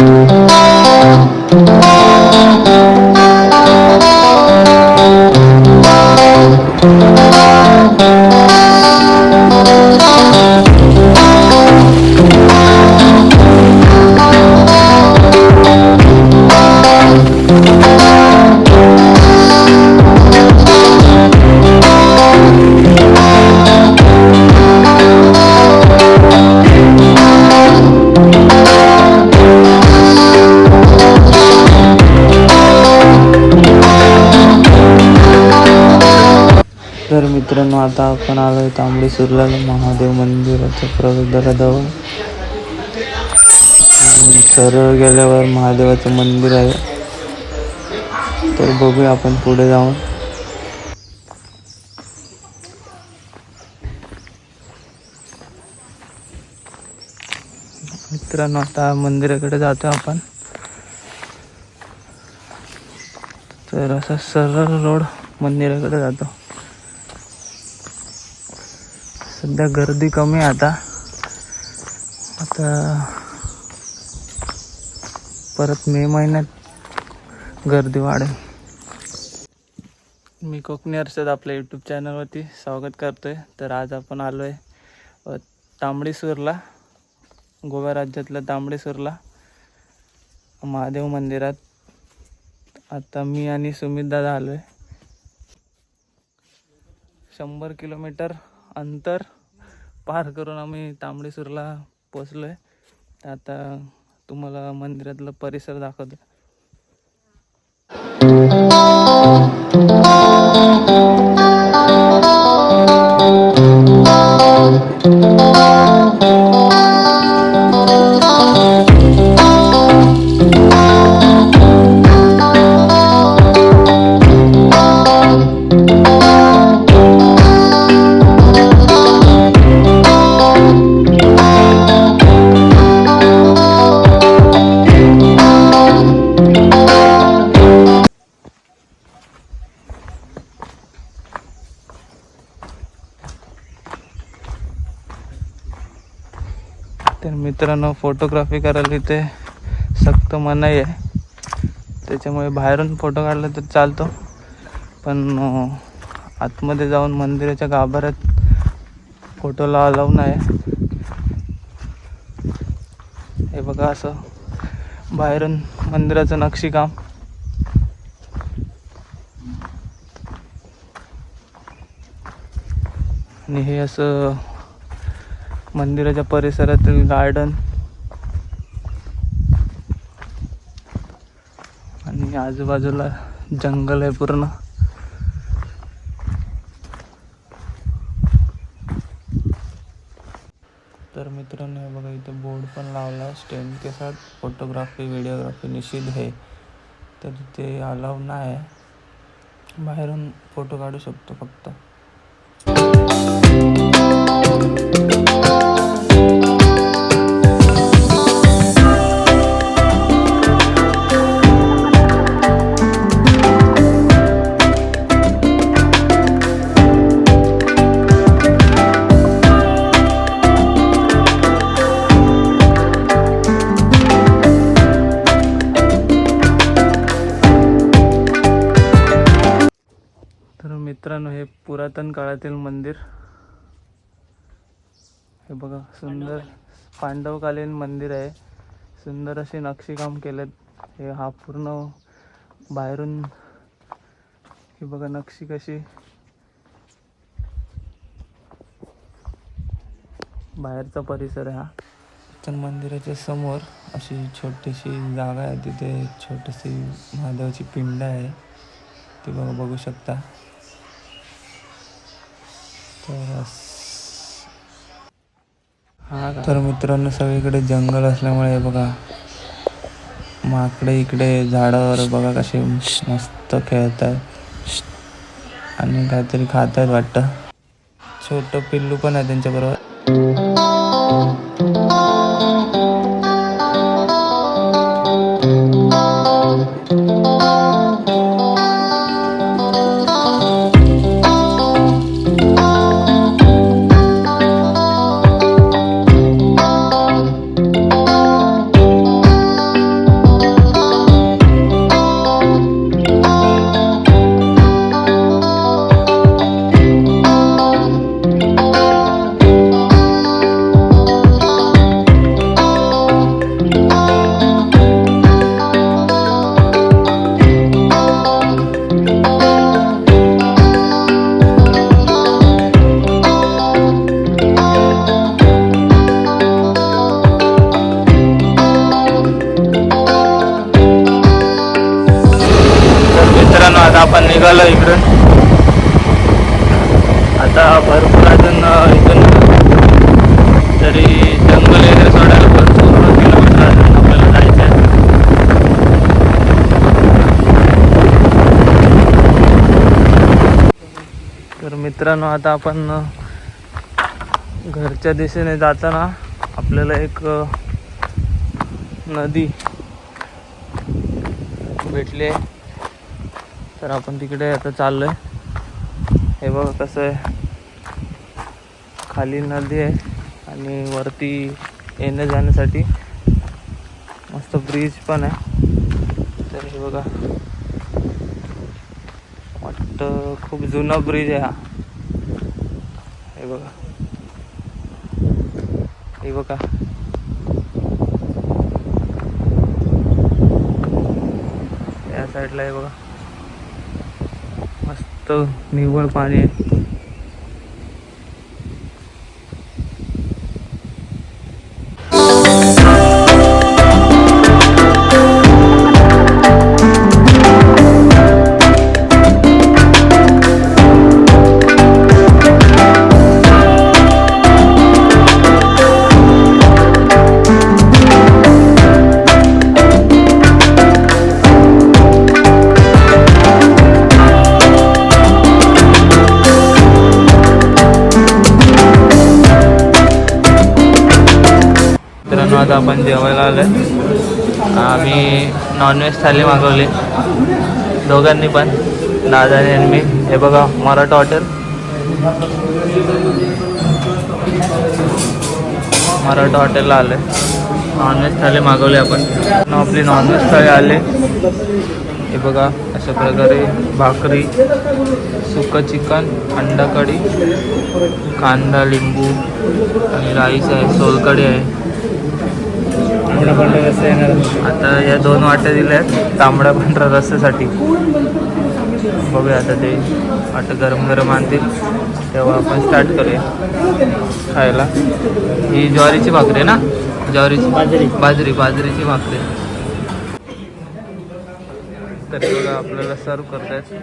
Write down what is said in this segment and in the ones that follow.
तर मित्रांनो आता आपण आलो आहे तांबडी सुरला महादेव मंदिराच्या प्रवेशद्वाराजवळ सरळ गेल्यावर महादेवाचं मंदिर आहे. तर बघूया आपण पुढे जाऊन. मित्रांनो आता मंदिराकडे जातो आपण. तर असा सरळ रोड मंदिराकडे जातो. सध्या गर्दी कमी आहे आता. आता परत मे महिन्यात गर्दी वाढेल. मी कोकणी अर्षद आपल्या यूट्यूब चॅनलवरती स्वागत करतोय. तर आज आपण आलो आहे तांबडीसूरला गोवा राज्यातल्या तांबडीसूरला महादेव मंदिरात. आता मी आणि सुमित दादा आलो आहे शंभर किलोमीटर अंतर पार करून आम्ही तांबडेसूरला पोचलो आहे आता तुम्हाला मंदिरातलं परिसर दाखवतो. मित्रांनो फोटोग्राफी करायला इथे सक्त मनाई आहे. त्याच्यामुळे बाहेरून फोटो काढला तर चालतो. पण आतमध्ये जाऊन मंदिराच्या गाभाऱ्यात फोटोला अलाव नाही हे बघा असं बाहेरून मंदिराचं नक्षीकाम. आणि हे असं मंदिराच्या परिसरातील गार्डन आणि आजूबाजूला जंगल आहे पूर्ण. तर मित्रांनो हे बघा इथे बोर्ड पण लावला आहे स्टँड के साथ. फोटोग्राफी व्हिडिओग्राफी निषिद्ध आहे. तर तिथे अलाव नाही आहे. बाहेरून फोटो काढू शकतो फक्त. मित्रांनो हे पुरातन काळातील मंदिर. हे बघा सुंदर पांडवकालीन मंदिर आहे. सुंदर असे नक्षीकाम केलेत. हे हा पूर्ण बाहेरून हे बघा नक्षी कशी. बाहेरचा परिसर आहे हा. तर मंदिराच्या समोर अशी छोटीशी जागा आहे. तिथे छोटीशी महादेवाची पिंड आहे. ती बघा बघू शकता. तर हा तर मित्रांनो सगळीकडे जंगल असल्यामुळे बघा माकडे इकडे झाडावर बघा कसे मस्त खेळत आहेत आणि काहीतरी खात आहेत वाटतं. छोटं पिल्लू पण आहे त्यांच्याबरोबर. मित्रांनो आता आपण घरच्या दिशेने जाताना आपल्याला एक नदी भेटली आहे. तर आपण तिकडे आता चाललोय. हे बघा कसं आहे. खाली नदी आहे आणि वरती येण्या जाण्यासाठी मस्त ब्रिज पण आहे. तर हे बघा. वाटतं खूप जुना ब्रिज आहे हा. हे बघा. हे बघा. या साईडला आहे बघा. मस्त निव्वळ पाणी आहे. आता आपण जेवायला आलोय. आम्ही नॉनव्हेज थाली मागवली. दोघांनी पण दादाने आणि मी. हे बघा मराठा हॉटेल मराठा हॉटेलला आले नॉनव्हेज थाली मागवली आपण. आपली नॉनव्हेज थाळी आले. हे बघा अशा प्रकारे भाकरी सुकं चिकन अंडा कढी कांदा लिंबू आणि राईस आहे सोलकढी आहे. तांबडा पांढरा रस्सा येणार आता या दोन वाट्या दिल्या आहेत तांबडा पांढरा रस्स्यासाठी बघूया आता ते वाटं गरम गरम आणतील तेव्हा आपण स्टार्ट करूया खायला. ही ज्वारीची भाकरी आहे ना? ज्वारीची? बाजरी. बाजरी बाजरीची भाकरी. तरी बघा आपल्याला सर्व करतायत.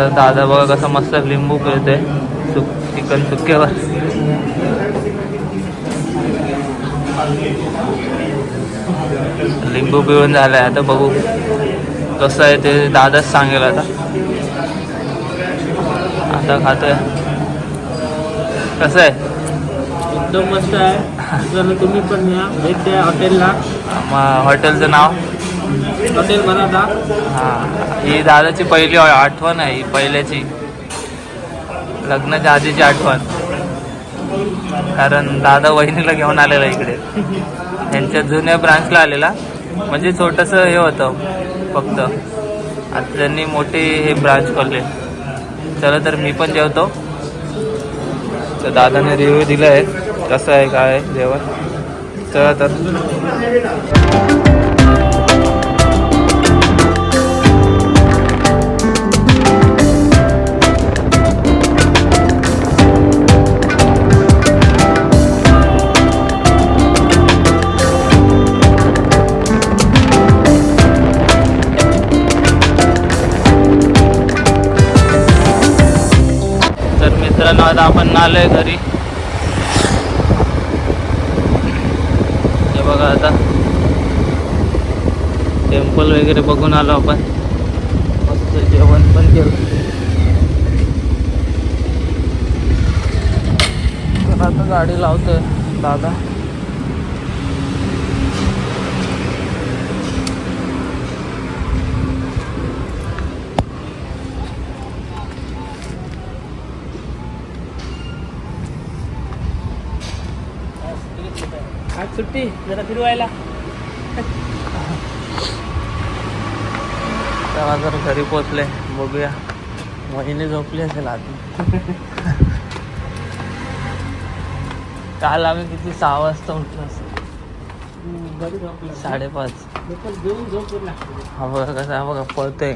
तर दादा बघा कसं मस्त लिंबू पिळते सुक चिकन सुक्यावर. लिंबू पिळून झालंय. आता बघू कसं आहे ते दादाच सांगेल आता. आता खातोय. कसं आहे? एकदम मस्त आहे. तुम्ही पण या. भेट द्या हॉटेलला. हॉटेलचं नाव? हॉटेल मराठा हां ही दादाची पहिली आठवण आहे ही पहिल्याची. लग्नाच्या आधीची आठवण. कारण दादा वहिनीला घेऊन आलेला इकडे. त्यांच्या जुन्या ब्रांचला आलेला. म्हणजे छोटंसं हे होतं फक्त. आता त्यांनी मोठी हे ब्रांच खोलले. चला तर मी पण जेवतो. तर दादाने रिव्ह्यू दिला आहे कसं आहे काय आहे जेवण? चला तर. मित्रांनो आता आपण आलोय घरी. हे बघा आता. टेम्पल वगैरे बघून आलो आपण. मस्त जेवण पण केलं. आता गाडी लावतोय दादा आज सुट्टी जरा फिरवायला. अकरा वाजता घरी पोचले बघूया. वहिनी झोपली असेल आधी. काल आम्ही किती सहा वाजता उठलो साडेपाच. हा बघा कसं हा बघा पळतोय.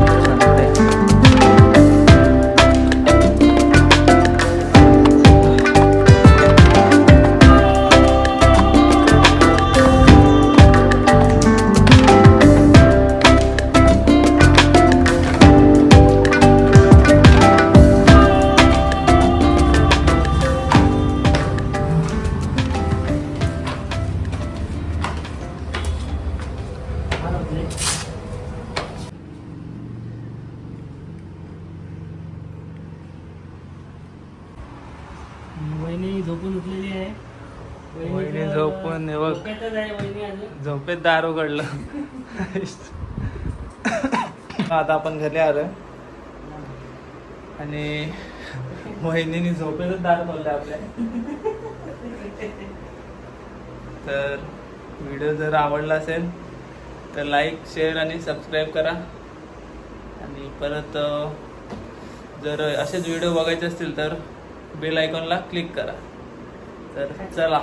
वहिनी झोपून उठलेली आहे. वहिनी झोपेत दार उघडलं. आता आपण घरी आलो आणि वहिनीने झोपेतच दार खोलले आपल्या. तर व्हिडिओ जर आवडला असेल तर लाईक शेअर आणि सबस्क्राईब करा. आणि परत जर असेच व्हिडिओ बघायचे असतील तर बेल आयकॉनला क्लिक करा. तर चला.